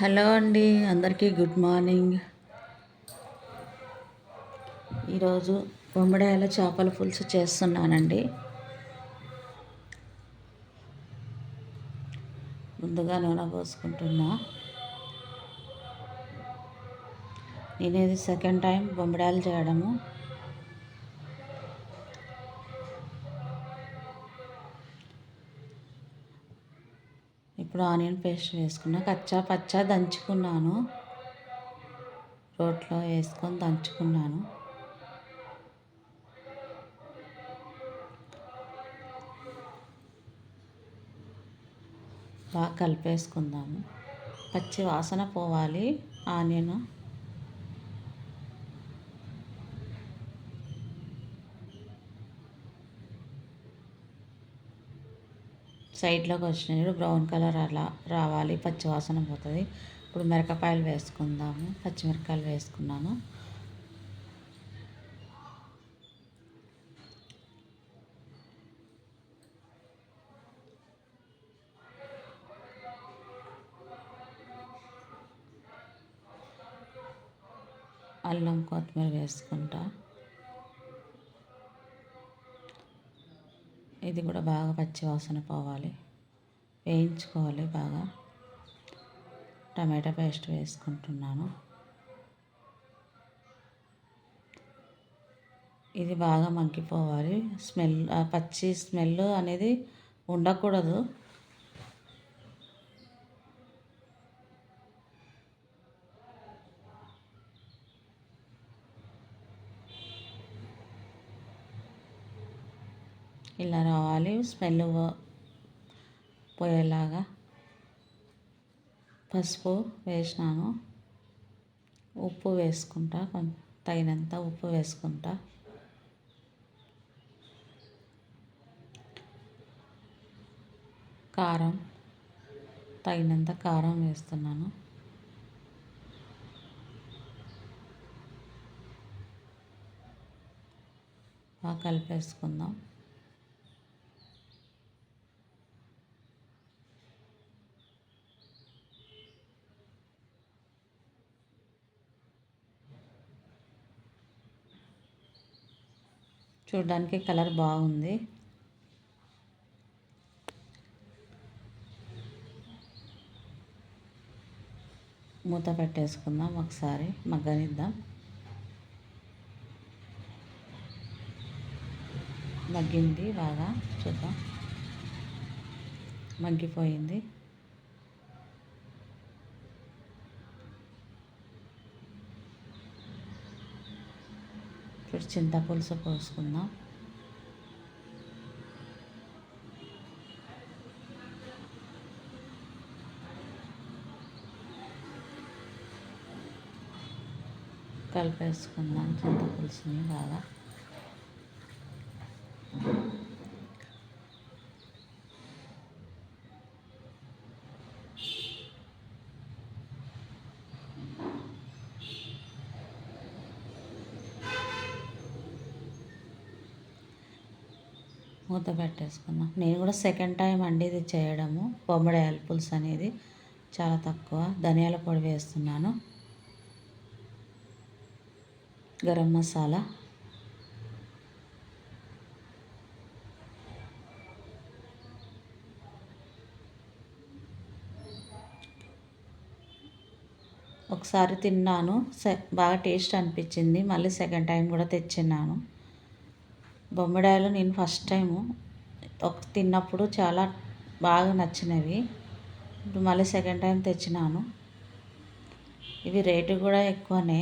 Hello అండి అందరికీ good morning. ఈరోజు బొమ్మడాయల చేపల పులుసు చేస్తున్నానండి. ముందుగా నూనె పోసుకుంటున్నా. నేను ఇది సెకండ్ టైం బొమ్మడాయలు చేయడము. ఇప్పుడు ఆనియన్ పేస్ట్ వేసుకున్నా కచ్చా పచ్చా దంచుకున్నాను. రోట్లో వేసుకొని దంచుకున్నాను. బాగా కలిపేసుకుందాము. పచ్చి వాసన పోవాలి. ఆనియన్ సైడ్లోకి వచ్చినాయి. బ్రౌన్ కలర్ అలా రావాలి. పచ్చివాసన పోతుంది. ఇప్పుడు మిరపకాయలు వేసుకుందాము. పచ్చిమిరపకాయలు వేసుకున్నాను. అల్లం కొత్తిమీర వేసుకుంటా. ఇది కూడా బాగా పచ్చి వాసన పోవాలి. వేయించుకోవాలి బాగా. టమాటా పేస్ట్ వేసుకుంటున్నాను. ఇది బాగా మగ్గిపోవాలి. స్మెల్ పచ్చి స్మెల్ అనేది ఉండకూడదు. ఇలా రావాలి. స్మెల్ పోయేలాగా పసుపు వేసినాను. ఉప్పు వేసుకుంటా. తగినంత ఉప్పు వేసుకుంటా. కారం తగినంత కారం వేస్తున్నాను. బాగా కలిపేసుకుందాం. చూడడానికి కలర్ బాగుంది. మూత పెట్టేసుకుందాం ఒకసారి మగ్గనిద్దాం. మగ్గింది బాగా చూద్దాం. మగ్గిపోయింది ఇప్పుడు చింతపులుసు పోసుకుందాం కలిపేసుకుందాం చింతపులుసుని బాగా. మూత పెట్టేసుకున్నా. నేను కూడా సెకండ్ టైం అండి ఇది చేయడము. బొమ్మడాయల పులుసు అనేది చాలా తక్కువ. ధనియాల పొడి వేస్తున్నాను. గరం మసాలా. ఒకసారి తిన్నాను. బాగా టేస్ట్ అనిపించింది. మళ్ళీ సెకండ్ టైం కూడా తెచ్చిన్నాను. బొమ్మిడాయలు నేను ఫస్ట్ టైము ఒక తిన్నప్పుడు చాలా బాగా నచ్చినవి. ఇప్పుడు మళ్ళీ సెకండ్ టైం తెచ్చినాను. ఇవి రేటు కూడా ఎక్కువనే.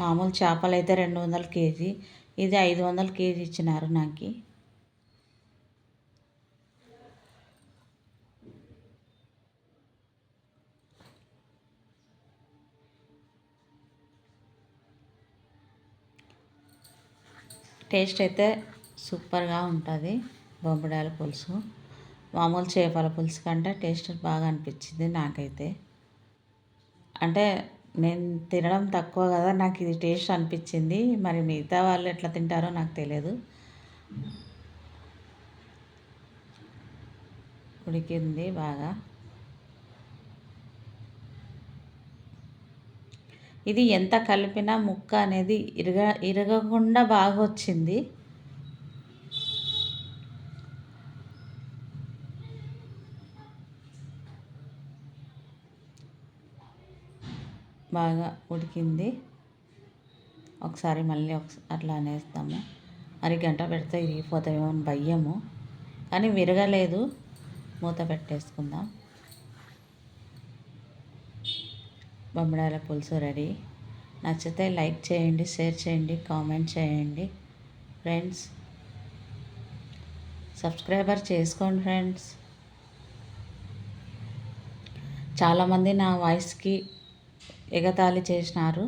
మామూలు చేపలు అయితే రెండు వందల కేజీ. ఇది ఐదు వందల కేజీ ఇచ్చినారు నాకు. టేస్ట్ అయితే సూపర్గా ఉంటుంది బొమ్మడాల పులుసు. మామూలు చేపల పులుసు కంటే టేస్ట్ బాగా అనిపించింది నాకైతే. అంటే నేను తినడం తక్కువ కదా నాకు ఇది టేస్ట్ అనిపించింది. మరి మిగతా వాళ్ళు ఎట్లా తింటారో నాకు తెలియదు. ఉడికింది బాగా. ఇది ఎంత కలిపినా ముక్క అనేది ఇరగ ఇరగకుండా బాగా వచ్చింది బాగా ఉడికింది. ఒకసారి మళ్ళీ ఒక అట్లా అనేస్తాము. మరి గంట పెడితే ఇరిగిపోతాయేమో అని భయము. కానీ విరగలేదు. మూత పెట్టేసుకుందాం. బొమ్మడాల పులుసు రెడీ. నచ్చితే లైక్ చేయండి షేర్ చేయండి కామెంట్ చేయండి. ఫ్రెండ్స్ సబ్స్క్రైబర్ చేసుకోండి ఫ్రెండ్స్. చాలామంది నా వాయిస్కి ఎగతాళి చేసినారు.